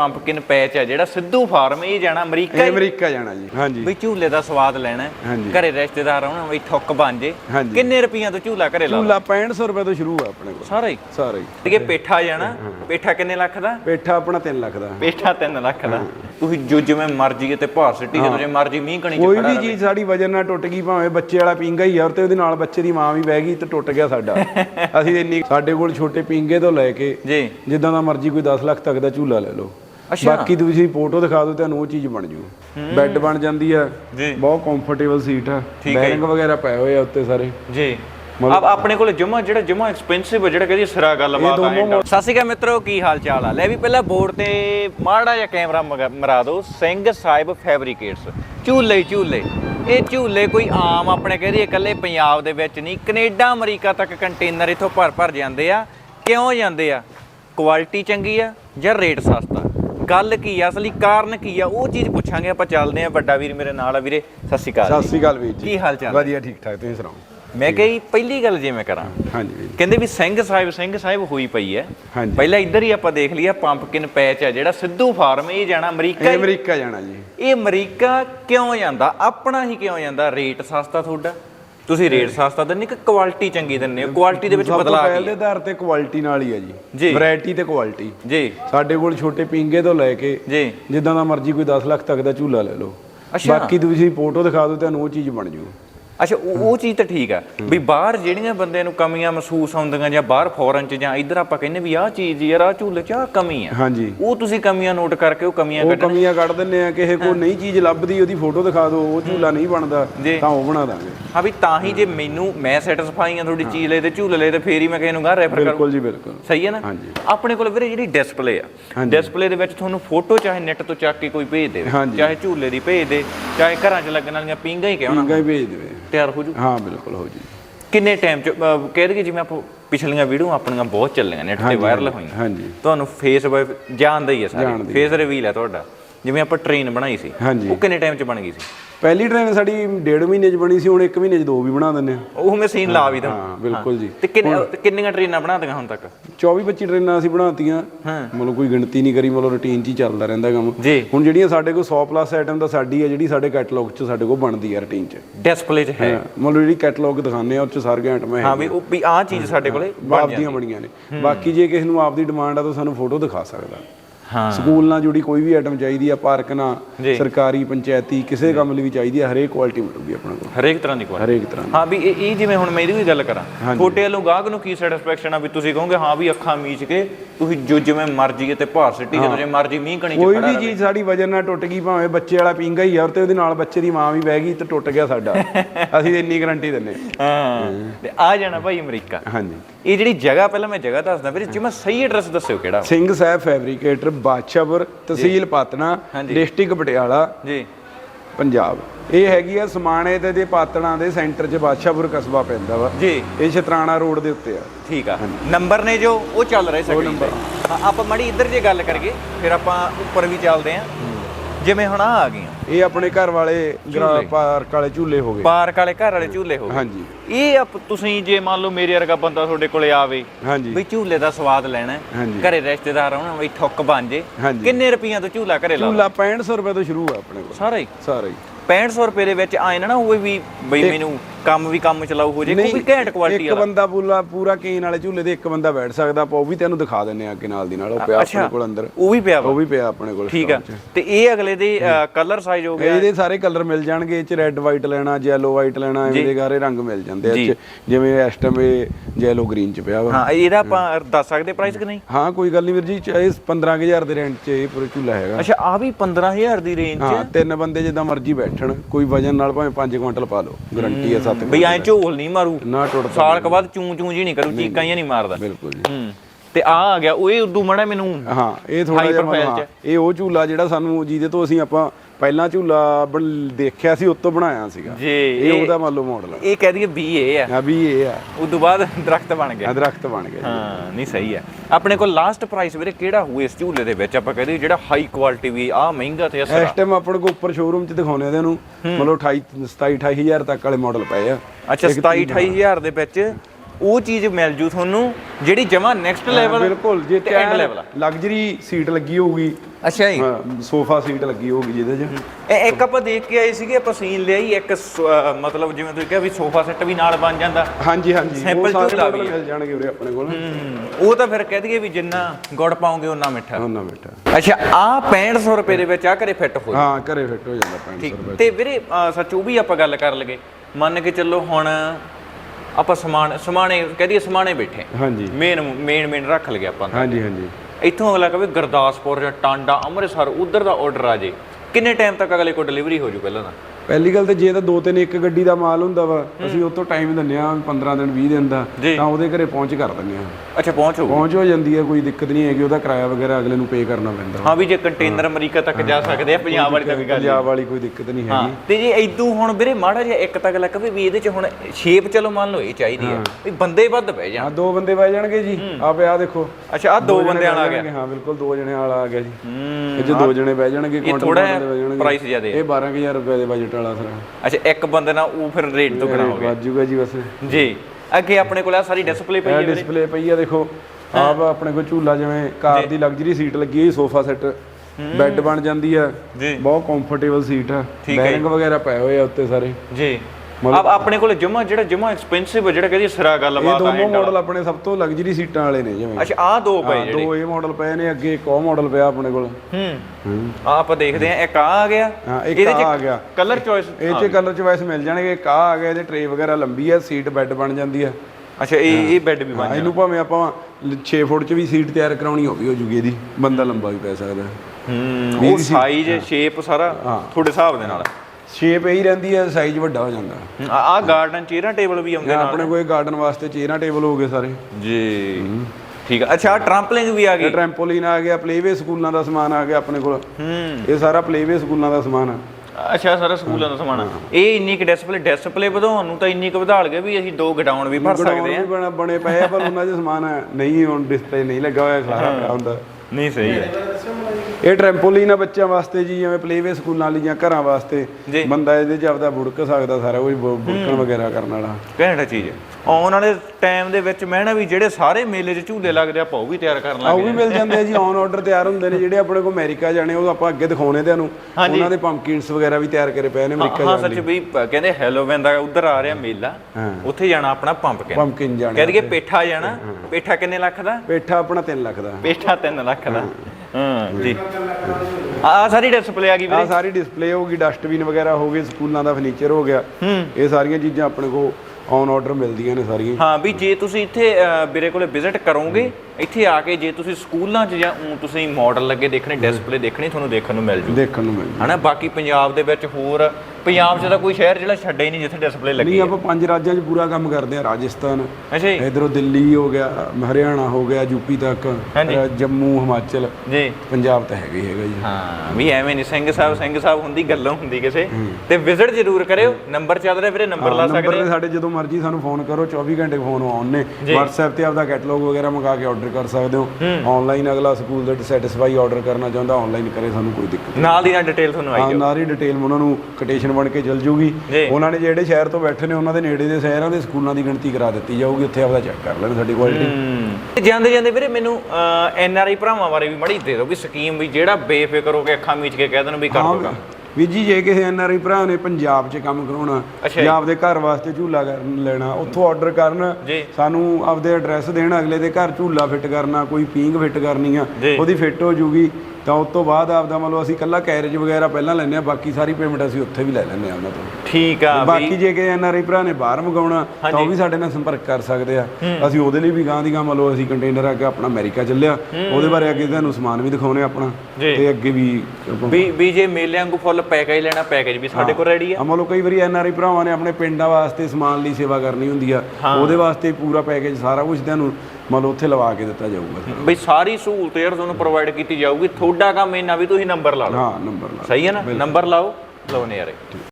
Pumpkin patch ਆ ਜਿਹੜਾ Sidhu farm ਇਹ ਜਾਣਾ ਅਮਰੀਕਾ ਹੀ। ਅਮਰੀਕਾ ਜਾਣਾ ਜੀ ਹਾਂਜੀ। ਵੀ ਝੂਲੇ ਦਾ ਸਵਾਦ ਲੈਣਾ ਹੈ। ਹਾਂਜੀ। ਘਰੇ ਰਿਸ਼ਤੇਦਾਰ ਆਉਣਾ ਵੀ ਠੁੱਕ ਬਣ ਜੇ। ਹਾਂਜੀ। ਕਿੰਨੇ ਰੁਪਈਆਂ ਤੋਂ ਝੂਲਾ ਘਰੇ ਲਾ ਝੂਲਾ 6500 ਰੁਪਏ ਤੋਂ ਸ਼ੁਰੂ ਆ ਆਪਣੇ ਕੋਲ। ਸਾਰਾ ਹੀ? ਸਾਰਾ ਹੀ। ਤੇ ਪੇਠਾ ਜਾਣਾ। ਪੇਠਾ ਕਿੰਨੇ ਲੱਖ ਦਾ? ਪੇਠਾ ਆਪਣਾ 3 ਲੱਖ ਦਾ। ਪੇਠਾ 3 ਲੱਖ ਦਾ। ਤੁਸੀਂ ਜੋ ਜਿਵੇਂ ਮਰਜ਼ੀ ਤੇ ਭਾਰ ਸਿੱਟੀ ਜਦੋਂ ਜੇ ਮਰਜ਼ੀ ਮੀਂਹ ਕਣੀ ਚ ਕੋਈ ਖੜਾ ਵੀ ਚੀਜ਼ ਸਾਡੀ ਵਜਨ ਨਾਲ ਟੁੱਟ ਗਈ ਭਾਵੇਂ ਬੱਚੇ ਵਾਲਾ ਪੀਂਗਾ ਹੀ ਆ ਔਰ ਤੇ ਉਹਦੇ ਨਾਲ ਬੱਚੇ ਦੀ ਮਾਂ ਵੀ ਬਹਿ ਗਈ ਤੇ ਟੁੱਟ ਗਿਆ ਸਾਡਾ। ਅਸੀਂ ਇੰਨੀ ਸਾਡੇ ਕੋਲ ਛੋਟੇ ਪੀਂਗੇ ਤੋਂ ਲੈ ਕੇ ਜੀ। ਜਿੱਦਾਂ ਦਾ ਮਰਜ਼ੀ ਕੋਈ 10 ਲੱਖ ਤੱਕ ਦਾ ਝੂਲਾ ਲੈ ਲਓ। ਬਾਕੀ ਤੁਸੀਂ ਫੋਟੋ ਦਿਖਾ ਦਿਓ ਤੁਹਾਨੂੰ ਉਹ ਚੀਜ਼ ਬਣ ਜੂ। ਬੈੱਡ ਬਣ ਜਾਂਦੀ ਆ। ਜੀ। ਬਹੁਤ ਕੰਫਰਟੇਬਲ ਸੀਟ ਆ। ਬੈਰਿੰਗ ਵਗੈਰਾ ਪਏ ਹੋਏ ਆ ਉੱਤੇ ਸਾਰੇ। ਜੀ। ਆਪ ਆਪਣੇ ਕੋਲ ਜਮਾ ਜਿਹੜਾ ਜਮਾ ਐਕਸਪੈਂਸਿਵ ਜਿਹੜਾ ਕਹਿੰਦੀ ਸਿਰਾ ਗੱਲਬਾਤ ਆ। ਸਤਿ ਸ਼੍ਰੀ ਅਕਾਲ ਮਿੱਤਰੋ ਕੀ ਹਾਲ ਚਾਲ ਆ? ਲੈ ਵੀ ਪਹਿਲਾਂ ਬੋਰਡ ਤੇ ਮਾੜਾ ਜਿਹਾ ਕੈਮਰਾ ਮਰਾ ਦਿਓ। ਸਿੰਘ ਸਾਹਿਬ ਫੈਬਰਿਕੇਟਸ ਝੂਲੇ ਝੂਲੇ। ਇਹ ਝੂਲੇ ਕੋਈ ਆਮ ਆਪਣੇ ਕਹਿੰਦੇ ਇਕੱਲੇ ਪੰਜਾਬ ਦੇ ਵਿੱਚ ਨਹੀਂ। ਕੈਨੇਡਾ ਅਮਰੀਕਾ ਤੱਕ ਕੰਟੇਨਰ ਇਥੋਂ ਭਰ ਭਰ ਜਾਂਦੇ ਆ। ਕਿਉਂ ਜਾਂਦੇ ਆ? ਕੁਆਲਿਟੀ ਚੰਗੀ ਆ ਜਾਂ ਰੇਟ ਸਸਤਾ? ਗੱਲ ਕੀ ਆ? ਅਸਲੀ ਕਾਰਨ ਕੀ ਆ? ਉਹ ਚੀਜ਼ ਪੁੱਛਾਂਗੇ ਆਪਾਂ ਚੱਲਦੇ ਆ ਵੱਡਾ ਵੀਰ ਮੇਰੇ ਨਾਲ ਆ ਵੀਰੇ ਸਤਿ ਸ਼੍ਰੀ ਅਕਾਲ ਸਤਿ। ਸ੍ਰੀ ਅਕਾਲ ਵੀਰ ਜੀ। ਕੀ ਹਾਲ ਚਾਲ? ਵਧੀਆ ਠੀਕ ਠਾਕ ਤੁਸੀਂ ਸੁਣਾਓ? ਮੈਂ ਕਹੀ ਪਹਿਲੀ ਗੱਲ ਜੇ ਮੈਂ ਕਰਾਂ। ਹਾਂਜੀ ਵੀਰ ਕਹਿੰਦੇ ਵੀ ਸਿੰਘ ਸਾਹਿਬ ਸਿੰਘ ਸਾਹਿਬ ਹੋਈ ਪਈ ਹੈ। ਹਾਂਜੀ। ਪਹਿਲਾਂ ਇੱਧਰ ਹੀ ਆਪਾਂ ਦੇਖ ਲਿਆ ਪੰਪਕਿਨ ਪੈਚ ਹੈ ਜਿਹੜਾ ਸਿੱਧੂ ਫਾਰਮ ਇਹ ਜਾਣਾ ਅਮਰੀਕਾ ਇਹ ਹੀ। ਅਮਰੀਕਾ ਜਾਣਾ ਜੀ। ਇਹ ਅਮਰੀਕਾ ਕਿਉਂ ਜਾਂਦਾ? ਆਪਣਾ ਹੀ ਕਿਉਂ ਜਾਂਦਾ? ਰੇਟ ਸਸਤਾ ਤੁਹਾਡਾ? ਤੁਸੀਂ ਰੇਟ ਸਸਤਾ ਦਿੰਦੇ ਕਿ ਕੁਆਲਿਟੀ ਚੰਗੀ ਦਿੰਦੇ ਹੋ ਕੁਆਲਿਟੀ ਦੇ ਵਿੱਚ ਬਦਲਾਅ ਕੀ ਪਹਿਲੇ ਹੈ? ਆਧਾਰ ਤੇ ਕੁਆਲਿਟੀ ਨਾਲ ਹੀ ਆ ਜੀ। ਵੈਰਾਈਟੀ ਤੇ ਕੁਆਲਿਟੀ ਜੀ ਸਾਡੇ ਕੋਲ ਛੋਟੇ ਪੀਂਗੇ ਤੋਂ ਲੈ ਕੇ ਜੀ ਜਿੱਦਾਂ ਦਾ ਮਰਜ਼ੀ ਕੋਈ 10 ਲੱਖ ਤੱਕ ਦਾ ਝੂਲਾ ਲੈ ਲਓ ਅੱਛਾ। ਬਾਕੀ ਤੁਸੀਂ ਫੋਟੋ ਦਿਖਾ ਦਿਓ ਤੁਹਾਨੂੰ ਉਹ ਚੀਜ਼ ਬਣ ਜੂ ਅੱਛਾ ਉਹ ਚੀਜ਼ ਤਾਂ ਠੀਕ ਆ ਵੀ ਬਾਹਰ ਜਿਹੜੀਆਂ ਬੰਦੇ ਨੂੰ ਕਮੀਆਂ ਮਹਿਸੂਸ ਹੁੰਦੀਆਂ ਜਾਂ ਬਾਹਰ ਫੋਰਨ ਚ ਜਾਂ ਇੱਧਰ ਆਪਾਂ ਕਹਿੰਦੇ ਵੀ ਆਹ ਚੀਜ਼ ਯਾਰ ਆਹ ਝੂਲੇ ਚ ਆਹ ਕਮੀ ਆ ਹਾਂਜੀ। ਉਹ ਤੁਸੀਂ ਕਮੀਆਂ ਨੋਟ ਕਰਕੇ ਉਹ ਕਮੀਆਂ ਉਹ ਕੱਢਣ ਕਮੀਆਂ ਕੱਢ ਦਿੰਨੇ ਆ ਕਿਸੇ ਕੋਲ ਨਹੀਂ ਚੀਜ਼ ਲੱਭਦੀ ਉਹਦੀ ਫੋਟੋ ਦਿਖਾ ਦਿਓ ਉਹ ਝੂਲਾ ਨਹੀਂ ਬਣਦਾ ਜੀ। ਤਾਂ ਉਹ ਬਣਾ ਦਾਂਗੇ। ਹਾਂ ਵੀ ਤਾਂ ਹੀ ਜੇ ਮੈਨੂੰ ਮੈਂ ਸੈਟੀਸਫਾਈ ਆ ਤੁਹਾਡੀ ਚੀਜ਼ ਲੈ ਤੇ ਝੂਲੇ ਲੈ ਤੇ ਫੇਰ ਹੀ ਮੈਂ ਕਿਸੇ ਨੂੰ ਗਾ ਰੈਫਰ ਕਰੂੰ। ਬਿਲਕੁਲ ਜੀ ਬਿਲਕੁਲ। ਸਹੀ ਹੈ ਨਾ? ਹਾਂਜੀ। ਆਪਣੇ ਕੋਲ ਵੀਰੇ ਜਿਹੜੀ ਡਿਸਪਲੇ ਆ ਹਾਂਜੀ। ਡਿਸਪਲੇ ਦੇ ਵਿੱਚ ਤੁਹਾਨੂੰ ਫੋਟੋ ਚਾਹੇ ਨੈਟ ਤੋਂ ਚੱਕ ਕੇ ਕੋਈ ਭੇਜ ਦੇਵੇ ਹਾਂਜੀ। ਚਾਹੇ ਝੂਲੇ ਦੀ ਭੇਜ ਦੇ ਚਾਹੇ ਘਰਾਂ 'ਚ ਲੱਗਣ ਵਾਲੀਆਂ ਪੀਂਘਾਂ ਹੀ ਨਾ। ਪੀਂਗਾ ਹੀ ਭੇਜ ਦੇਵੇ। ਤਿਆਰ ਹੋ ਜੂ? ਹਾਂ ਬਿਲਕੁਲ ਹੋ ਜੀ ਕਿੰਨੇ ਟਾਈਮ 'ਚ ਅਹ, ਕਹਿ ਦਈਏ ਜਿਵੇਂ ਆਪਾਂ ਪਿਛਲੀਆਂ ਵੀਡੀਓ ਆਪਣੀਆਂ ਬਹੁਤ ਚੱਲੀਆਂ ਨੈਟ ਤੇ ਹਾਂਜੀ, ਵਾਇਰਲ ਹੋਈਆਂ। ਹਾਂਜੀ। ਤੁਹਾਨੂੰ ਫੇਸ ਬਾਏ ਜਾਣਦਾ ਹੀ ਹੈ ਸਾਰੇ। ਜਾਣਦੇ ਫੇਸ ਰਿਵੀਲ ਹੈ ਤੁਹਾਡਾ। ਜਿਵੇਂ ਆਪਾਂ ਟ੍ਰੇਨ ਬਣਾਈ ਸੀ ਹਾਂਜੀ। ਉਹ ਕਿੰਨੇ ਟਾਈਮ 'ਚ ਬਣ ਗਈ ਸੀ? ਪਹਿਲੀ ਟ੍ਰੇਨ ਸਾਡੀ ਡੇਢ ਮਹੀਨੇ ਚ ਬਣੀ ਸੀ ਹੁਣ 1 ਮਹੀਨੇ ਚ ਦੋ ਵੀ ਬਣਾ ਦਿੰਨੇ ਆ ਉਹ ਮੈਂ ਸੀਨ ਲਾ ਵੀ ਦਵਾਂ ਹਾਂ ਬਿਲਕੁਲ ਜੀ। ਤੇ ਕਿੰਨੇ ਤੇ ਕਿੰਨੀਆਂ ਟ੍ਰੇਨਾਂ ਬਣਾਤੀਆਂ ਹੁਣ ਤੱਕ? 24 25 ਟ੍ਰੇਨਾਂ ਅਸੀਂ ਬਣਾਤੀਆਂ। ਹਾਂ। ਮਤਲਬ ਕੋਈ ਗਿਣਤੀ ਨਹੀਂ ਕਰੀ ਮਤਲਬ ਰੁਟੀਨ 'ਚ ਹੀ ਚੱਲਦਾ ਰਹਿੰਦਾ ਕੰਮ। ਹੁਣ ਜਿਹੜੀਆਂ ਸਾਡੇ ਕੋਲ 100 ਪਲੱਸ ਆਈਟਮ ਤਾਂ ਸਾਡੀ ਹੈ ਜਿਹੜੀ ਸਾਡੇ ਕੈਟਲੌਗ 'ਚ ਸਾਡੇ ਕੋਲ ਬਣਦੀ ਹੈ ਰੁਟੀਨ 'ਚ। ਡਿਸਪਲੇ 'ਚ ਹੈ। ਹਾਂ, ਮਤਲਬ ਜਿਹੜੀ ਕੈਟਲੌਗ ਦਿਖਾਉਂਦੇ ਆ ਉਹ 'ਚ ਸਾਰੀਆਂ ਆਈਟਮਾਂ ਹਾਂ ਵੀ ਉਹ ਵੀ ਆਹ ਚੀਜ਼ ਸਾਡੇ ਕੋਲੇ ਬਣ ਆਪ ਦੀਆਂ ਬਣੀਆਂ ਨੇ। ਬਾਕੀ ਜੇ ਕਿਸੇ ਨੂੰ ਆਪਦੀ ਡਿਮਾਂਡ ਆ ਤਾਂ ਸਾਨੂੰ ਫੋਟੋ ਦਿਖਾ ਸਕਦਾ। ਹਾਂ ਸਕੂਲ ਨਾਲ ਜੁੜੀ ਕੋਈ ਵੀ ਆਈਟਮ ਚਾਹੀਦੀ ਆ ਪਾਰਕ ਨਾਲ। ਸਰਕਾਰੀ ਪੰਚਾਇਤੀ ਕਿਸੇ ਕੰਮ ਲਈ ਵੀ ਚਾਹੀਦੀ ਆ ਹਰੇਕ ਕੁਆਲਿਟੀ ਮਿਲੂਗੀ ਆਪਣੇ ਕੋਲ। ਹਰੇਕ ਤਰ੍ਹਾਂ ਦੀ ਕੁਆਲਿਟੀ ਹਰੇਕ ਤਰ੍ਹਾਂ ਦੀ। ਹਾਂ ਵੀ ਇਹ ਇਹ ਜਿਵੇਂ ਹੁਣ ਮੇਰੀ ਵੀ ਗੱਲ ਕਰਾਂ। ਛੋਟੇ ਵੱਲੋਂ ਗਾਹਕ ਨੂੰ ਕੀ ਸੈਟੀਸਫੈਕਸ਼ਨ ਆ ਵੀ ਤੁਸੀਂ ਕਹੋਗੇ ਹਾਂ ਵੀ ਅੱਖਾਂ ਮੀਚ ਕੇ ਤੁਸੀਂ ਜੋ ਜਿਵੇਂ ਮਰਜ਼ੀ ਤੇ ਭਾਰ ਸਿੱਟੀ ਜਦੋਂ ਜੇ ਮਰਜ਼ੀ ਮੀਂਹ ਕਣੀ ਚ ਕੋਈ ਵੀ ਚੀਜ਼ ਸਾਡੀ ਵਜਨ ਨਾਲ ਟੁੱਟ ਗਈ ਭਾਵੇਂ ਬੱਚੇ ਵਾਲਾ ਪੀਂਗਾ ਹੀ ਆ ਤੇ ਉਹਦੇ ਨਾਲ ਬੱਚੇ ਦੀ ਮਾਂ ਵੀ ਬਹਿ ਗਈ ਤੇ ਟੁੱਟ ਗਿਆ ਸਾਡਾ। ਅਸੀਂ ਇੰਨੀ ਗਾਰੰਟੀ ਦਿੰਨੇ ਹਾਂ। ਤੇ ਆ ਜਾਣਾ ਭਾਈ ਅਮਰੀਕਾ। ਹਾਂਜੀ। ਇਹ ਜਿਹੜੀ ਜਗ੍ਹਾ ਪਹਿਲਾਂ ਮੈਂ ਜਗ੍ਹਾ ਦੱਸਦਾ ਵੀਰੇ ਜਿਵੇਂ ਸਹੀ ਐਡਰੈਸ ਦੱਸਿਓ ਕਿਹੜਾ ਸਿੰਘ ਸਾਹਿਬ ਫੈਬਰਿਕੇਟਰ ਬਾਦਸ਼ਾਹਪੁਰ ਤਹਿਸੀਲ ਪਾਤਣਾ। ਡਿਸਟ੍ਰਿਕਟ ਪਟਿਆਲਾ। ਜੀ। ਪੰਜਾਬ। ਇਹ ਹੈਗੀ ਆ ਸਮਾਣੇ ਤੇ ਦੇ ਪਾਤਣਾ ਦੇ ਸੈਂਟਰ 'ਚ ਬਾਦਸ਼ਾਹਪੁਰ ਕਸਬਾ ਪੈਂਦਾ ਵਾ। ਜੀ। ਇਹ ਸ਼ਤਰਾਣਾ ਰੋਡ ਦੇ ਉੱਤੇ ਆ। ਠੀਕ ਆ। ਨੰਬਰ ਨੇ ਜੋ ਉਹ ਚੱਲ ਰਹੇ ਸਕਰੀਨ ਤੇ। ਆਪਾਂ ਮੜੀ ਇੱਧਰ ਜੇ ਗੱਲ ਕਰੀਏ ਫਿਰ ਆਪਾਂ ਉੱਪਰ ਵੀ ਚੱਲਦੇ ਆਂ। ਜਿਵੇਂ ਹੁਣ ਆ ਆ ਗਈਆਂ। ਇਹ ਆਪਣੇ ਘਰ ਵਾਲੇ ਗਰਾ ਪਾਰਕ ਵਾਲੇ ਝੂਲੇ ਹੋ ਗਏ। ਪਾਰਕ ਵਾਲੇ ਘਰ ਵਾਲੇ ਝੂਲੇ ਹੋ ਗਏ। ਹਾਂਜੀ। ਇਹ ਆਪ ਤੁਸੀਂ ਜੇ ਮੰਨ ਲਓ ਮੇਰੇ ਵਰਗਾ ਬੰਦਾ ਤੁਹਾਡੇ ਕੋਲੇ ਆਵੇ ਹਾਂਜੀ। ਵੀ ਝੂਲੇ ਦਾ ਸਵਾਦ ਲੈਣਾ ਹੈ, ਹਾਂਜੀ। ਘਰੇ ਰਿਸ਼ਤੇਦਾਰ ਆਉਣਾ ਵੀ ਠੁੱਕ ਬਣ ਜੇ ਹਾਂਜੀ। ਕਿੰਨੇ ਰੁਪਈਆਂ ਤੋਂ ਝੂਲਾ ਘਰੇ ਲਾ ਝੂਲਾ 6500 ਰੁਪਏ ਤੋਂ ਸ਼ੁਰੂ ਆ ਆਪਣੇ ਕੋਲ। ਸਾਰਾ? ਹੀ ਸਾਰਾ। ਹੀ 6500 ਰੁਪਏ ਦੇ ਵਿੱਚ ਆਏ ਨਾ ਨਾ ਹੋਵੇ ਵੀ ਬਈ ਮੈਨੂੰ ਕੰਮ ਵੀ ਕੰਮ ਚਲਾਊ ਹੋ ਜੇ ਕੋਈ ਘੈਂਟ ਕੁਆਲਿਟੀ ਇੱਕ ਵਾਲਾ। ਬੰਦਾ ਪੂਰਾ ਪੂਰਾ ਕੇਨ ਵਾਲੇ ਝੂਲੇ ਤੇ ਇੱਕ ਬੰਦਾ ਬੈਠ ਸਕਦਾ ਆਪਾਂ ਉਹ ਵੀ ਤੈਨੂੰ ਦਿਖਾ ਦਿੰਨੇ ਆ ਅੱਗੇ ਨਾਲ ਦੀ ਨਾਲ ਉਹ ਪਿਆ ਆਪਣੇ ਕੋਲ ਅੰਦਰ। ਉਹ ਵੀ ਪਿਆ ਉਹ ਵੀ ਪਿਆ ਆਪਣੇ ਕੋਲ ਠੀਕ ਆ। 'ਚ। ਤੇ ਇਹ ਅਗਲੇ ਦੇ ਕਲਰ ਸਾਈਜ਼ ਹੋ ਗਿਆ। ਇਹਦੇ ਸਾਰੇ ਕਲਰ ਮਿਲ ਜਾਣਗੇ ਇਹ ਚ ਰੈੱਡ ਵਾਈਟ ਲੈਣਾ ਯੈਲੋ ਵਾਈਟ ਲੈਣਾ ਐਵੇਂ ਦੇ ਸਾਰੇ ਰੰਗ ਮਿਲ ਜਾਂਦੇ ਆ ਇਹ 'ਚ। ਜਿਵੇਂ ਇਸ ਟਾਈਮ ਇਹ ਯੈਲੋ ਗ੍ਰੀਨ ਚ ਪਿਆ ਵਾ। ਹਾਂ ਇਹਦਾ ਆਪਾਂ ਦੱਸ ਸਕਦੇ ਪ੍ਰਾਈਸ ਕਿ ਨਹੀਂ? ਹਾਂ ਕੋਈ ਗੱਲ ਨਹੀਂ ਵੀਰ ਜੀ ਚਾਹੇ 15000 ਦੇ ਰੈਂਟ 'ਚ ਇਹ ਪੂਰਾ ਝੂਲਾ ਹੈਗਾ। ਅੱਛਾ ਆ ਵੀ 15000 ਦੀ ਰੇਂਜ ਹਾਂ ਤਿੰਨ ਬੰਦੇ ਜਿੱਦਾਂ ਮਰਜ਼ੀ ਬੈਠਣ ਕੋਈ ਵਜਨ ਨਾਲ ਭਾਵੇਂ 5 ਕੁਇੰਟਲ ਪਾ ਲਓ ਗਾਰੰਟੀ ਹੈ। 7 ਬਈ ਐ ਝੋਲ ਨਹੀਂ ਮਾਰੂ। ਨਾ ਟੁੱਟਦਾ ਸਾਲ ਕ ਬਾਅਦ ਚੂੰ ਚੂੰ ਜੀ ਨਹੀਂ ਕਰੂ ਚੀਕਾਂ ਹੀ ਨਹੀਂ ਮਾਰਦਾ। ਬਿਲਕੁਲ ਜੀ। ਹੂੰ। ਤੇ ਆ ਆ ਗਿਆ ਉਹ ਇਹ ਉਦੋਂ ਮੜਾ ਮੈਨੂੰ ਹਾਂ ਇਹ ਥੋੜਾ ਜਿਹਾ ਇਹ ਉਹ ਝੂਲਾ ਜਿਹੜਾ ਸਾਨੂੰ ਜਿਹਦੇ ਤੋਂ ਅਸੀਂ ਆਪਾਂ ਪਹਿਲਾਂ ਝੂਲਾ ਬਣ- ਦੇਖਿਆ ਸੀ ਉਤੋਂ ਬਣਾਇਆ ਸੀਗਾ। ਜੀ ਇਹ ਉਹਦਾ ਮੰਨ ਲਓ ਮਾਡਲ ਇਹ ਕਹਿ ਦਈਏ ਵੀ ਇਹ ਆ। ਆ ਵੀ ਇਹ ਆ। ਉਦੋਂ ਬਾਅਦ ਦਰਖਤ ਬਣ ਗਿਆ ਆ ਦਰਖਤ ਬਣ ਗਿਆ। ਹਾਂ ਨਹੀਂ ਸਹੀ ਹੈ ਆਪਣੇ ਕੋਲ ਲਾਸਟ ਪ੍ਰਾਈਸ ਵੀਰੇ ਕਿਹੜਾ ਹੋਊ ਇਸ ਝੂਲੇ ਦੇ ਵਿੱਚ? ਆਪਾਂ ਕਹਦੇ ਜਿਹੜਾ ਹਾਈ ਕੁਆਲਿਟੀ ਵੀ ਆ ਮਹਿੰਗਾ ਤੇ ਅਸਰ ਇਸ ਟਾਈਮ ਆਪਣੇ ਕੋ ਉੱਪਰ ਸ਼ੋਰੂਮ 'ਚ ਦਿਖਾਉਣੇ ਆ ਇਹਨੂੰ। ਮਤਲਬ 28 27 28000 ਤੱਕ ਵਾਲੇ ਮਾਡਲ ਪਏ ਆ। ਅੱਛਾ 27 28000 ਦੇ ਵਿੱਚ ਉਹ ਚੀਜ਼ ਮਿਲ ਜੂ ਤੁਹਾਨੂੰ ਜਿਹੜੀ ਜਮਾ ਨੈਕਸਟ ਲੈਵਲ ਬਿਲਕੁਲ ਜੇ ਤੇ level ਆ। ਲਗਜ਼ਰੀ ਸੀਟ ਲੱਗੀ ਹੋਊਗੀ। ਅੱਛਾ ਜੀ। ਹਾਂ ਸੋਫਾ ਸੀਟ ਲੱਗੀ ਹੋਊਗੀ ਜਿਹਦੇ 'ਚ। ਇਹ ਇੱਕ ਆਪਾਂ ਦੇਖ ਕੇ ਆਏ ਸੀਗੇ ਆਪਾਂ ਸੀਨ ਲਿਆਈ ਇੱਕ ਸ- ਅਹ ਮਤਲਬ ਜਿਵੇਂ ਤੁਸੀਂ ਕਿਹਾ ਵੀ ਸੋਫਾ ਸੈੱਟ ਵੀ ਨਾਲ ਬਣ ਜਾਂਦਾ। ਹਾਂਜੀ ਹਾਂਜੀ ਝੂਲਾ model ਵੀ। ਮਿਲ ਜਾਣਗੇ ਉਰੇ ਆਪਣੇ ਕੋਲ। ਹੂੰ, ਉਹ ਤਾਂ ਫਿਰ ਕਹਿ ਦਈਏ ਵੀ ਜਿੰਨਾ ਗੁੜ ਪਾਉਂਗੇ ਉਹਨਾਂ ਮਿੱਠਾ। ਉਹਨਾਂ ਬੇਟਾ ਅੱਛਾ ਆ 6500 ਰੁਪਏ ਦੇ ਵਿੱਚ ਆ ਘਰੇ ਫਿੱਟ ਹੋ ਹਾਂ ਘਰੇ ਫਿੱਟ ਹੋ ਜਾਂਦਾ 500 ਠੀਕ ਰੁਪਏ ਤੇ ਵੀਰੇ ਸੱਚ ਉਹ ਵੀ ਆਪਾਂ ਗੱਲ ਕਰ ਲਗੇ ਮੰਨ ਕੇ ਚੱਲੋ ਹੁਣ ਆਪਾਂ ਸਮਾਨ ਸਮਾਣੇ ਕਹਿ ਦਈਏ ਸਮਾਣੇ ਬੈਠੇ ਹਾਂਜੀ। ਮੇਨ ਮੇਨ ਮੇਨ ਰੱਖ ਲਗੇ ਆਪਾਂ ਹਾਂਜੀ ਹਾਂਜੀ। ਇੱਥੋਂ ਅਗਲਾ ਕਹੇ ਗੁਰਦਾਸਪੁਰ ਜਾਂ ਟਾਂਡਾ ਅੰਮ੍ਰਿਤਸਰ ਉਧਰ ਦਾ ਆਰਡਰ ਆ ਜੇ। ਕਿੰਨੇ ਟਾਈਮ ਤੱਕ ਅਗਲੇ ਕੋਲ ਡਿਲੀਵਰੀ ਹੋ ਜੂ ਪਹਿਲਾਂ ਤਾਂ? ਪਹਿਲੀ ਗੱਲ ਤੇ ਜੇ ਤਾਂ ਦੋ ਤਿੰਨ ਇੱਕ ਗੱਡੀ ਦਾ ਮਾਲ ਹੁੰਦਾ ਵਾ ਅਸੀਂ ਉਹ ਤੋਂ ਟਾਈਮ ਦਿੰਨੇ ਆ 15 ਦਿਨ 20 ਦਿਨ ਦਾ ਜੀ। ਤਾਂ ਉਹਦੇ ਘਰੇ ਪਹੁੰਚ ਕਰ ਦਿੰਨੇ ਆ ਅੱਛਾ ਪਹੁੰਚੋ ਪਹੁੰਚ ਹੋ ਜਾਂਦੀ ਹੈ ਕੋਈ ਦਿੱਕਤ ਨਹੀਂ ਹੈਗੀ ਉਹਦਾ ਕਿਰਾਇਆ ਵਗੈਰਾ ਅਗਲੇ ਨੂੰ ਪੇ ਕਰਨਾ ਪੈਂਦਾ। ਹਾਂ ਵੀ ਜੇ ਕੰਟੇਨਰ ਅਮਰੀਕਾ ਤੱਕ ਜਾ ਸਕਦੇ ਆ ਪੰਜਾਬ ਵਾਲੀ ਤਾਂ ਵੀ ਗੱਲ ਪੰਜਾਬ ਵਾਲੀ ਕੋਈ ਦਿੱਕਤ ਨਹੀਂ ਹਾਂ ਹੈਗੀ। ਤੇ ਜੇ ਇਦੋਂ ਹੁਣ ਵੀਰੇ ਮਾੜਾ ਜਿਹਾ ਇੱਕ ਤੱਕ ਲੱਗ ਵੀ ਇਹਦੇ ਚ ਹੁਣ ਸ਼ੇਪ ਚਲੋ ਮੰਨ ਲਓ ਇਹ ਚਾਹੀਦੀ ਆ ਵੀ ਬੰਦੇ ਵੱਧ ਬਹਿ ਜਾਣ। ਹਾਂ ਦੋ ਬੰਦੇ ਬਹਿ ਜਾਣਗੇ ਜੀ। ਆਪੇ ਆ ਦੇਖੋ। ਅੱਛਾ ਆ ਦੋ ਜਣੇ ਬੰਦਿਆਂ ਆ ਬਹਿ ਗਿਆ। ਜਾਣਗੇ, ਹਾਂ ਬਿਲਕੁਲ ਦੋ ਜਣੇ ਵਾਲਾ ਆ ਗਿਆ ਜੀ। ਹੂੰ। ਇਹ 'ਚ ਦੋ ਜਣੇ ਬਹਿ ਜਾਣਗੇ ਇਹ quantum ਥੋੜਾ ਬਹਿ ਜਾਣਗੇ। ਪ੍ਰਾਈਸ ਜ਼ਿਆਦੇ ਇਹ 12000 ਰੁਪਏ ਦੇ ਬਜਟ ਵਾਲਾ ਸਰ ਅੱਛਾ ਇੱਕ ਬੰਦੇ ਨਾਲ ਉਹ ਫਿਰ ਰੇਟ ਤੋਂ ਕਰਾ ਹੋ ਗਿਆ। ਵਾਜੂਗਾ ਜੀ ਬਸ। ਜੀ। ਅੱਗੇ ਆਪਣੇ ਕੋਲ ਆ ਸਾਰੀ ਡਿਸਪਲੇ ਪਈ ਹੈ ਡਿਸਪਲੇ ਪਈ ਆ ਦੇਖੋ ਆਪ ਆਪਣੇ ਕੋਲ ਝੂਲਾ ਜਿਵੇਂ ਕਾਰ ਦੀ ਲਗਜ਼ਰੀ ਸੀਟ ਲੱਗੀ ਹੋਈ ਸੋਫਾ ਸੈੱਟ ਬੈੱਡ ਬਣ ਜਾਂਦੀ ਆ। ਜੀ। ਬਹੁਤ ਕੰਫਰਟੇਬਲ ਸੀਟ ਆ। ਹੈ ਬੈਰਿੰਗ ਵਗੈਰਾ ਪਏ ਹੋਏ ਆ ਉੱਤੇ ਸਾਰੇ। ਜੀ। ਆਪ ਆਪਣੇ ਕੋਲ ਜਮਾ ਜਿਹੜਾ ਜਮਾ ਐਕਸਪੈਂਸਿਵ ਜਿਹੜਾ ਕਹਿੰਦੀ ਸਿਰਾ ਇਹ ਗੱਲਬਾਤ ਆ ਦੋਨੋਂ ਮਾਡਲ ਆਪਣੇ ਸਭ ਤੋਂ ਲਗਜ਼ਰੀ ਸੀਟਾਂ ਵਾਲੇ ਨੇ ਜਿਵੇਂ। ਅੱਛਾ ਆ ਦੋ ਪਏ ਹਾਂ, ਜਿਹੜੇ। ਦੋ ਇਹ ਮਾਡਲ ਪਏ ਨੇ ਅੱਗੇ ਇੱਕ ਉਹ ਮਾਡਲ ਪਿਆ ਆਪਣੇ ਕੋਲ। ਹੂੰ। ਹੂੰ। ਆ ਆਪਾਂ ਦੇਖਦੇ ਆ ਇੱਕ ਆ ਆ ਗਿਆ। ਹਾਂ ਇੱਕ ਆ ਆ ਗਿਆ। ਕਲਰ ਚੋਇਸ ਇਹ ਚ ਕਲਰ ਚੋਇਸ ਮਿਲ ਜਾਣਗੇ। ਇੱਕ ਆ ਆ ਗਿਆ ਇਹਦੇ ਟਰੇ ਵਗੈਰਾ ਲੰਬੀ ਆ ਸੀਟ ਬੈੱਡ ਬਣ ਜਾਂਦੀ ਆ। ਅੱਛਾ ਇਹ ਇਹ ਬੈੱਡ ਵੀ ਹਾਂ ਬਣ ਇਹਨੂੰ ਭਾਵੇਂ ਆਪਾਂ 6 ਫੁੱਟ ਚ ਵੀ ਸੀਟ ਤਿਆਰ ਕਰਾਉਣੀ ਹੋਵੇ ਹੋ ਜੂਗੀ ਇਹਦੀ ਬੰਦਾ ਲੰਬਾ ਵੀ ਪੈ ਸਕਦਾ। ਹੂੰ ਉਹ ਸਾਈਜ਼ ਸ਼ੇਪ ਸਾਰਾ ਤੁਹਾਡੇ ਹਿਸਾਬ ਦੇ ਨਾਲ। ਸ਼ੇਪ ਇਹੀ ਰਹਿੰਦੀ ਹੈ ਸਾਈਜ਼ ਵੱਡਾ ਹੋ ਜਾਂਦਾ। ਆ ਗਾਰਡਨ ਚੇਅਰਾਂ ਟੇਬਲ ਵੀ ਆਉਂਦੇ ਨਾਲ। ਆਪਣੇ ਕੋਲ ਗਾਰਡਨ ਵਾਸਤੇ ਚੇਅਰਾਂ ਟੇਬਲ ਹੋ ਗਏ ਸਾਰੇ। ਜੀ। ਠੀਕ ਆ। ਅੱਛਾ ਟਰੰਪਲਿੰਗ ਵੀ ਆ ਗਈ। ਟ੍ਰੈਂਪੋਲਿਨ ਆ ਗਿਆ ਪਲੇਵੇ ਸਕੂਲਾਂ ਦਾ ਸਮਾਨ ਆ ਗਿਆ ਆਪਣੇ ਕੋਲ। ਹੂੰ। ਇਹ ਸਾਰਾ ਪਲੇਵੇ ਸਕੂਲਾਂ ਦਾ ਸਮਾਨ ਆ। ਅੱਛਾ ਸਾਰਾ ਸਕੂਲਾਂ ਦਾ ਸਮਾਨ ਆ। ਇਹ ਇੰਨੀ ਕੁ ਡਿਸਪਲੇ ਡਿਸਪਲੇ ਵਧਾਉਣ ਨੂੰ ਤਾਂ ਇੰਨੀ ਕੁ ਵਧਾ ਲਗੇ ਵੀ ਅਸੀਂ ਦੋ ਗਡਾਊਨ ਵੀ ਭਰ ਸਕਦੇ ਆ ਬਣਾ- ਬਣੇ ਪਏ ਆ ਪਰ ਉਹਨਾਂ 'ਚ ਸਮਾਨ ਨਹੀਂ ਹੁਣ ਡਿਸਪਲੇ ਨਹੀਂ ਲੱਗਾ ਹੋਇਆ ਪਿਆ ਹੁੰਦਾ। ਨਹੀਂ ਸਹੀ ਹੈ। ਇਹ ਟ੍ਰੈਂਪੋਲਿਨ ਆ ਬੱਚਿਆਂ ਵਾਸਤੇ ਜੀ ਜਿਵੇਂ ਪਲੇਵੇ ਸਕੂਲਾਂ ਲਈ ਜਾਂ ਘਰਾਂ ਵਾਸਤੇ। ਬੰਦਾ ਇਹਦੇ 'ਚ ਆਪਦਾ ਬੁੜਕ ਸਕਦਾ ਸਾਰਾ ਕੁਝ ਬੁੜਕਣ ਵਗੈਰਾ ਕਰਨ ਵਾਲਾ। ਘੈਂਟ ਚੀਜ਼ ਹੈ। ਆਉਣ ਵਾਲੇ ਟਾਈਮ ਦੇ ਵਿੱਚ ਮੈਂ ਨਾ ਵੀ ਜਿਹੜੇ ਸਾਰੇ ਮੇਲੇ 'ਚ ਝੂਲੇ ਲੱਗਦੇ ਆ ਆਪਾਂ ਉਹ ਵੀ ਤਿਆਰ ਕਰਨ ਆ ਲੱਗ ਉਹ ਵੀ ਮਿਲ ਜਾਂਦੇ ਆ ਜੀ ਔਨ ਆਰਡਰ ਤਿਆਰ ਹੁੰਦੇ ਨੇ ਜਿਹੜੇ ਆਪਣੇ ਕੋਲ ਅਮਰੀਕਾ ਜਾਣੇ ਉਹ ਆਪਾਂ ਅੱਗੇ ਦਿਖਾਉਣੇ ਤੁਹਾਨੂੰ। ਉਹਨਾਂ। ਦੇ ਪੰਪਕਿਨਸ ਵਗੈਰਾ ਵੀ ਤਿਆਰ ਕਰੇ ਪਏ ਨੇ ਅਮਰੀਕਾ ਹਾਂ ਜਾਣ ਸੱਚ ਵੀ ਕਹਿੰਦੇ ਹੈਲੋਵਿਨ ਦਾ ਉਧਰ ਆ ਰਿਹਾ ਮੇਲਾ ਹਾਂ। ਉੱਥੇ ਜਾਣਾ ਆਪਣਾ ਪੰਪਕਿਨ ਪੰਪਕਿਨ ਜਾਣੇ ਕਹਿ ਦਈਏ ਪੇਠਾ ਜਾਣਾ ਪੇਠਾ ਕਿੰਨੇ ਲੱਖ ਦਾ? ਪੇਠਾ ਆਪਣਾ 3 ਲੱਖ ਦਾ। ਪੇਠਾ 3 ਲੱਖ ਦਾ। ਹਾਂ ਜੀ। ਆ ਸਾਰੀ ਡਿਸਪਲੇ ਆ ਗਈ ਆ ਵੀਰੇ ਸਾਰੀ ਡਿਸਪਲੇ ਹੋਗੀ ਡਸਟਬਿਨ ਵਗੈਰਾ ਹੋ ਗਏ ਸਕੂਲਾਂ ਦਾ ਫਰਨੀਚਰ ਹੋ ਗਿਆ। ਇਹ ਸਾਰੀਆਂ ਚੀਜ਼ਾਂ ਆਪਣੇ ਕੋਲ ਔਨ ਆਰਡਰ ਮਿਲਦੀਆਂ ਨੇ ਸਾਰੀਆਂ। ਹਾਂ ਵੀ ਜੇ ਤੁਸੀਂ ਇੱਥੇ ਅ, ਵੀਰੇ ਕੋਲੇ ਵਿਜ਼ਿਟ ਕਰੋਗੇ ਇੱਥੇ ਆ ਕੇ ਜੇ ਤੁਸੀਂ ਸਕੂਲਾਂ 'ਚ ਜਾਂ ਊਂ ਤੁਸੀਂ ਮਾਡਲ ਲੱਗੇ ਦੇਖਣੇ ਡਿਸਪਲੇ ਦੇਖਣੀ ਤੁਹਾਨੂੰ ਦੇਖਣ ਨੂੰ ਮਿਲ ਜੂ। ਦੇਖਣ ਨੂੰ ਮਿਲਦੀ ਹਨਾ ਬਾਕੀ ਪੰਜਾਬ ਦੇ ਵਿੱਚ ਹੋਰ ਪੰਜਾਬ 'ਚ ਤਾਂ ਕੋਈ ਸ਼ਹਿਰ ਜਿਹੜਾ ਛੱਡਿਆ ਹੀ ਨਹੀਂ ਜਿੱਥੇ ਡਿਸਪਲੇ ਲੱਗੀ ਨਹੀਂ ਹੈ। ਆਪਾਂ ਪੰਜ ਰਾਜਾਂ 'ਚ ਪੂਰਾ ਕੰਮ ਕਰਦੇ ਆ ਰਾਜਸਥਾਨ ਅੱਛਾ ਜੀ। ਇਧਰੋਂ ਦਿੱਲੀ ਹੋ ਗਿਆ ਹਰਿਆਣਾ ਹੋ ਗਿਆ ਯੂਪੀ ਤੱਕ ਹਾਂਜੀ। ਅ, ਜੰਮੂ ਹਿਮਾਚਲ ਜੀ। ਪੰਜਾਬ ਤਾਂ ਹੈਗਾ ਹੀ ਹੈਗਾ ਜੀ। ਹਾਂ ਵੀ ਐਵੇਂ ਨਹੀਂ ਸਿੰਘ ਸਾਹਿਬ ਸਿੰਘ ਸਾਹਿਬ ਹੁੰਦੀ ਗੱਲਾਂ ਹੁੰਦੀ ਕਿਸੇ। ਤੇ ਵਿਜ਼ਿਟ ਜ਼ਰੂਰ ਕਰਿਓ ਨੰਬਰ ਚੱਲ ਰਿਹਾ ਵੀਰੇ ਨੰਬਰ ਲਾ ਨੰਬਰ ਸਕਦੇ ਤੇ ਸਾਡੇ ਜਦੋਂ ਮਰਜ਼ੀ ਸਾਨੂੰ ਫੋਨ ਕਰੋ 24 ਘੰਟੇ ਫੋਨ ਆਨ ਨੇ। WhatsApp ਤੇ ਆਪਦਾ ਕੈਟਲੌਗ ਵਗੈਰਾ ਮੰਗਾ ਕੇ ਆਰਡਰ ਕਰ ਸਕਦੇ ਹੋ। ਆਨਲਾਈਨ ਅਗਲਾ ਸਕੂਲ ਦਾ ਸੈਟੀਸਫਾਈ ਆਰਡਰ ਕਰਨਾ ਚਾਹੁੰਦਾ ਆਨਲਾਈਨ ਕਰੇ ਸਾਨੂੰ ਕੋਈ ਦਿੱਕਤ ਨਾਲ ਦੀ ਨਾਲ ਡਿਟੇਲ ਤੁਹਾਨੂੰ ਆਈ ਹਾਂ ਨਾਰੀ ਡਿਟੇਲ ਉਹਨਾਂ ਨੂੰ ਕੋਟੇਸ਼ਨ ਬਣ ਕੇ ਚਲ ਜੂਗੀ। ਉਹਨਾਂ ਨੇ ਜਿਹੜੇ ਸ਼ਹਿਰ ਤੋਂ ਬੈਠੇ ਨੇ ਉਹਨਾਂ ਦੇ ਨੇੜੇ ਦੇ ਸ਼ਹਿਰਾਂ ਦੇ ਸਕੂਲਾਂ ਦੀ ਗਿਣਤੀ ਕਰਾ ਦਿੱਤੀ ਜਾਊਗੀ। ਉੱਥੇ ਆਪਦਾ ਚੈੱਕ ਕਰ ਲੈਣ ਸਾਡੀ ਕੁਆਲਿਟੀ ਜਾਂਦੇ ਜਾਂਦੇ ਵੀਰੇ ਮੈਨੂੰ ਐਨ ਆਰ ਆਈ ਭਰਾਵਾਂ ਬਾਰੇ ਵੀ ਮੜੀ ਦੇ ਦਿਓ ਵੀ ਸਕੀਮ ਵੀ ਜਿਹੜਾ ਬੇਫਿਕਰ ਹੋ ਕੇ ਅੱਖਾਂ ਮੀਚ ਕੇ ਕਹਿ ਦੇਣ ਵੀ ਕਰ ਦੋਗਾ ਵੀ ਜੀ ਜੇ ਕਿਸੇ ਐਨਆਰਆਈ ਭਰਾ ਨੇ ਪੰਜਾਬ 'ਚ ਕੰਮ ਕਰਾਉਣਾ ਜੀ। ਆਪਦੇ ਘਰ ਵਾਸਤੇ ਝੂਲਾ ਕਰਨ ਲੈਣਾ ਉੱਥੋਂ ਆਰਡਰ ਕਰਨ। ਸਾਨੂੰ ਆਪਦੇ ਐਡਰੈਸ ਦੇਣ ਅਗਲੇ ਦੇ ਘਰ ਝੂਲਾ ਫਿੱਟ ਕਰਨਾ ਕੋਈ ਪੀਂਗ ਫਿੱਟ ਕਰਨੀ ਆ। ਉਹਦੀ ਫਿੱਟ ਹੋ ਜੂਗੀ ਤਾਂ ਉਸ ਤੋਂ ਬਾਅਦ ਆਪਦਾ ਮੰਨ ਲਓ ਅਸੀਂ ਕੱਲਾ ਕੈਰੇਜ ਵਗੈਰਾ ਪਹਿਲਾਂ ਲੈਂਦੇ ਆ ਬਾਕੀ ਸਾਰੀ ਪੇਮੈਂਟ ਅਸੀਂ ਉੱਥੇ ਵੀ ਲੈ ਲੈਂਦੇ ਆ ਉਹਨਾਂ ਤੋਂ। ਠੀਕ ਆ ਬਾਕੀ ਜੇ ਕਿ ਐਨਆਰਆਈ ਭਰਾ ਨੇ ਬਾਹਰ ਮੰਗਾਉਣਾ ਤਾਂ ਉਹ ਵੀ ਸਾਡੇ ਨਾਲ ਸੰਪਰਕ ਕਰ ਸਕਦੇ ਆ। ਅਸੀਂ ਉਹਦੇ ਲਈ ਵੀ ਗਾਂ ਦੀ ਗਾਂ ਮੰਨ ਲਓ ਅਸੀਂ ਕੰਟੇਨਰ ਆ ਕੇ ਆਪਣਾ ਅਮਰੀਕਾ ਚੱਲਿਆ। ਉਹਦੇ ਬਾਰੇ ਅੱਗੇ ਤੁਹਾਨੂੰ ਸਮਾਨ ਵੀ ਦਿਖਾਉਣੇ ਆਪਣਾ। ਤੇ ਅੱਗੇ ਵੀ ਵੀ ਵੀ ਜੇ ਮੇਲਿਆਂ ਵਾਂਗੂ ਫੁੱਲ ਪੈਕੇਜ ਲੈਣਾ ਪੈਕੇਜ ਵੀ ਸਾਡੇ ਕੋਲ ਰੈਡੀ ਆ। ਲਓ ਕਈ ਵਾਰੀ ਐਨਆਰਆਈ ਭਰਾਵਾਂ ਨੇ ਆਪਣੇ ਪਿੰਡਾਂ ਵਾਸਤੇ ਸਮਾਨ ਲਈ ਸੇਵਾ ਕਰਨੀ ਹੁੰਦੀ ਆ। ਉਹਦੇ ਵਾਸਤੇ ਪੂਰਾ ਪੈਕੇਜ ਸਾਰਾ ਕੁਝ ਤੁਹਾਨੂੰ ਮੰਨ ਲਓ ਉੱਥੇ ਲਵਾ ਕੇ ਦਿੱਤਾ ਜਾਊਗਾ ਬਈ ਸਾਰੀ ਸਹੂਲਤ ਯਾਰ ਤੁਹਾਨੂੰ ਪ੍ਰੋਵਾਈਡ ਕੀਤੀ ਜਾਊਗੀ। ਤੁਹਾਡਾ ਕੰਮ ਇੰਨਾ ਵੀ ਤੁਸੀਂ ਨੰਬਰ ਲਾ ਲਓ। ਹਾਂ ਨੰਬਰ ਲਾ ਸਹੀ ਹੈ ਨਾ? ਨੰਬਰ ਲਾਓ। ਲਾਉਨੇ ਯਾਰ